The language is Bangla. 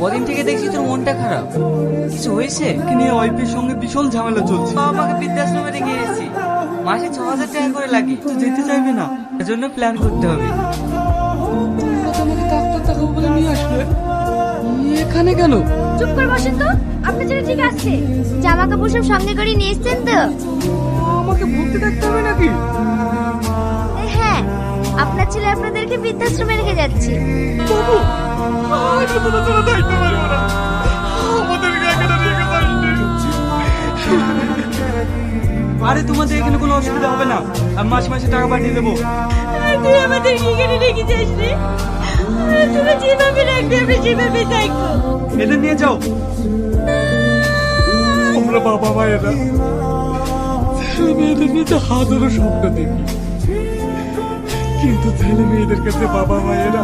কদিন থেকে দেখছি তোর মনটা খারাপ। কিছু হয়েছে? নিয়ে ওয়াইফের সঙ্গে বিশাল ঝামেলা চলছে। বাবা মাকে বৃদ্ধাশ্রমে রেখে এসেছি মাসে ছ হাজার টাকা করে লাগে। তো যেতে চাইবে না। এজন্য প্ল্যান করতে হবে। আমাকে ডাক্তার দেখাবো বলে নিয়ে আসলে এখানে কেন? চুপ করে বসেন তো আপনার ছেলে ঠিক আছে। জামা কাপড় সব সঙ্গে করে নিয়ে এসছেন তো। আমাকে ভর্তি থাকতে হবে নাকি? হ্যাঁ আপনার ছেলে আপনাদেরকে বৃদ্ধাশ্রমে রেখে যাচ্ছে। বাবু আমি তো তোরা থাকতে পারব না আমাদেরকে এখানে রেখে আরে তোমাদের এখানে কোনো অসুবিধা হবে না। আমি মাসে মাসে টাকা পাঠিয়ে দেবো। তুই আমাদের এখানে রেখে যাস রে। তুমি যেভাবে রাখবে আমরা যেভাবে থাকব। এদের নিয়ে যাও। আমরা বাবা মায়েরা ছেলে মেয়েদের নিয়ে যে হাজারো স্বপ্ন দেখি। কিন্তু ছেলে মেয়েদের কাছে বাবা মায়েরা